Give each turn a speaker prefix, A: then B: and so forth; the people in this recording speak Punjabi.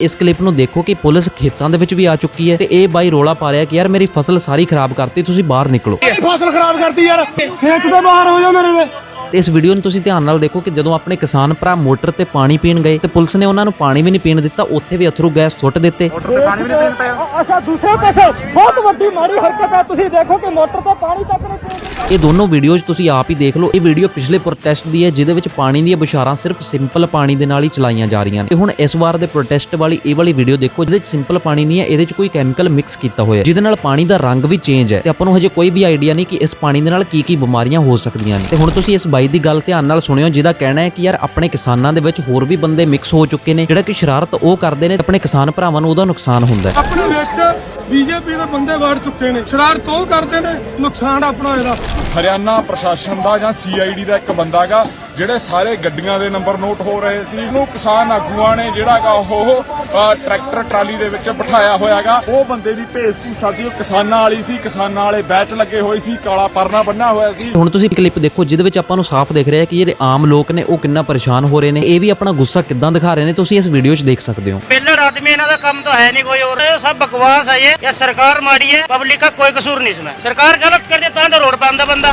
A: ਇਸ ਕਲਿੱਪ ਨੂੰ ਦੇਖੋ ਕਿ ਪੁਲਿਸ ਖੇਤਾਂ ਦੇ ਵਿੱਚ ਵੀ ਆ ਚੁੱਕੀ ਹੈ ਤੇ ਇਹ ਬਾਈ ਰੋਲਾ ਪਾ ਰਿਹਾ ਕਿ ਯਾਰ ਮੇਰੀ ਫਸਲ ਸਾਰੀ ਖਰਾਬ ਕਰਤੀ, ਤੁਸੀਂ ਬਾਹਰ ਨਿਕਲੋ।
B: ਫਸਲ ਖਰਾਬ ਕਰਤੀ ਯਾਰ, ਖੇਤ ਤੋਂ ਬਾਹਰ ਹੋ ਜਾ ਮੇਰੇ ਦੇ
A: ਤੇ ਇਸ ਵੀਡੀਓ ਨੂੰ ਤੁਸੀਂ ਧਿਆਨ ਨਾਲ ਦੇਖੋ ਕਿ ਜਦੋਂ ਆਪਣੇ ਕਿਸਾਨ ਭਰਾ ਮੋਟਰ ਤੇ ਪਾਣੀ ਪੀਣ ਗਏ ਤੇ ਪੁਲਿਸ ਨੇ ਉਹਨਾਂ ਨੂੰ ਪਾਣੀ ਵੀ ਨਹੀਂ ਪੀਣ ਦਿੱਤਾ ਉੱਥੇ ਵੀ ਅਥਰੂ ਗੈਸ ਸੁੱਟ ਦਿੱਤੇ।
B: ਅੱਛਾ ਦੂਸਰੇ ਪਾਸੇ ਬਹੁਤ ਵੱਡੀ ਮਾੜੀ ਹਰਕਤ ਹੈ। ਤੁਸੀਂ ਦੇਖੋ ਕਿ ਮੋਟਰ ਤੋਂ ਪਾਣੀ ਤੱਕ ਨਹੀਂ ਪਹੁੰਚਦਾ
A: ਇਹ ਦੋਨੋਂ ਵੀਡੀਓਜ਼ ਤੁਸੀਂ ਆਪ ਹੀ ਦੇਖ ਲਓ। ਇਹ ਵੀਡੀਓ ਪਿਛਲੇ ਪ੍ਰੋਟੈਸਟ ਦੀ ਹੈ ਜਿਹਦੇ ਵਿੱਚ ਪਾਣੀ ਦੀਆਂ ਬੁਸ਼ਾਰਾਂ ਸਿਰਫ ਸਿੰਪਲ ਪਾਣੀ ਦੇ ਨਾਲ ਹੀ ਚਲਾਈਆਂ ਜਾ ਰਹੀਆਂ ਨੇ। ਤੇ ਹੁਣ ਇਸ ਵਾਰ ਦੇ ਪ੍ਰੋਟੈਸਟ ਵਾਲੀ ਇਹ ਵਾਲੀ ਵੀਡੀਓ ਦੇਖੋ ਜਿਹਦੇ ਵਿੱਚ ਸਿੰਪਲ ਪਾਣੀ ਨਹੀਂ ਹੈ ਇਹਦੇ ਵਿੱਚ ਕੋਈ ਕੈਮੀਕਲ ਮਿਕਸ ਕੀਤਾ ਹੋਇਆ ਹੈ। ਜਿਹਦੇ ਨਾਲ ਪਾਣੀ ਦਾ ਰੰਗ ਵੀ ਚੇਂਜ ਹੈ। ਤੇ ਆਪਾਂ ਨੂੰ ਹਜੇ ਕੋਈ ਵੀ ਆਈਡੀਆ ਨਹੀਂ ਕਿ ਇਸ ਪਾਣੀ ਦੇ ਨਾਲ ਕੀ ਕੀ ਬਿਮਾਰੀਆਂ ਹੋ ਸਕਦੀਆਂ ਨੇ। ਤੇ ਹੁਣ ਤੁਸੀਂ ਇਸ ਬਾਈ ਦੀ ਗੱਲ ਧਿਆਨ ਨਾਲ ਸੁਣਿਓ, ਜਿਹਦਾ ਕਹਿਣਾ ਹੈ ਕਿ ਯਾਰ ਆਪਣੇ ਕਿਸਾਨਾਂ ਦੇ ਵਿੱਚ ਹੋਰ ਵੀ ਬੰਦੇ ਮਿਕਸ ਹੋ ਚੁੱਕੇ ਨੇ, ਜਿਹੜਾ ਕਿ ਸ਼ਰਾਰਤ ਉਹ ਕਰਦੇ ਨੇ ਆਪਣੇ ਕਿਸਾਨ ਭਰਾਵਾਂ ਨੂੰ ਉਹਦਾ ਨੁਕਸਾਨ ਹੁੰਦਾ ਹੈ।
B: ਆਪਣੇ ਵਿੱਚ ਬੀਜੇਪੀ ਦੇ ਬੰਦੇ ਵੜ ਚੁੱਕੇ ਨੇ। ਸ਼ਰਾਰਤ ਉਹ ਕਰਦੇ ਨੇ ਨੁਕਸਾਨ ਆਪਣਾ ਇਹਦਾ।
C: ਹਰਿਆਣਾ ਪ੍ਰਸ਼ਾਸਨ ਦਾ ਜਾਂ ਸੀਆਈਡੀ ਦਾ ਇੱਕ ਬੰਦਾਗਾ ਜਿਹੜੇ ਸਾਰੇ ਗੱਡੀਆਂ ਦੇ ਨੰਬਰ ਨੋਟ ਹੋ ਰਹੇ ਸੀ। ਉਹਨੂੰ ਕਿਸਾਨ ਆਗੂਆਂ ਨੇ ਜਿਹੜਾਗਾ ਉਹ ਟਰੈਕਟਰ ਟਰਾਲੀ ਦੇ ਵਿੱਚ ਬਿਠਾਇਆ ਹੋਇਆਗਾ ਉਹ ਬੰਦੇ ਦੀ ਭੇਸ ਭੂਸਾ ਸੀ ਉਹ ਕਿਸਾਨਾਂ ਵਾਲੀ ਸੀ। ਕਿਸਾਨਾਂ ਵਾਲੇ ਬੈਚ ਲੱਗੇ ਹੋਏ ਸੀ ਕਾਲਾ ਪਰਨਾ ਬੰਨਾ ਹੋਇਆ ਸੀ।
A: ਹੁਣ ਤੁਸੀਂ ਕਲਿੱਪ ਦੇਖੋ ਜਿਹਦੇ ਵਿੱਚ ਆਪਾਂ ਨੂੰ ਸਾਫ਼ ਦਿਖ ਰਿਹਾ ਕਿ ਜਿਹੜੇ ਆਮ ਲੋਕ ਨੇ ਉਹ ਕਿੰਨਾ ਪਰੇਸ਼ਾਨ ਹੋ ਰਹੇ ਨੇ। ਇਹ ਵੀ ਆਪਣਾ ਗੁੱਸਾ ਕਿੱਦਾਂ ਦਿਖਾ ਰਹੇ ਨੇ ਤੁਸੀਂ ਇਸ ਵੀਡੀਓ 'ਚ ਦੇਖ ਸਕਦੇ ਹੋ।
D: आदमी इन्हों का कम तो है नहीं कोई और ये सब बकवास है ये या सरकार माड़ी है पब्लिक का कोई कसूर नहीं इसमें सरकार गलत कर देता है तो रोड पे आंदा बंदा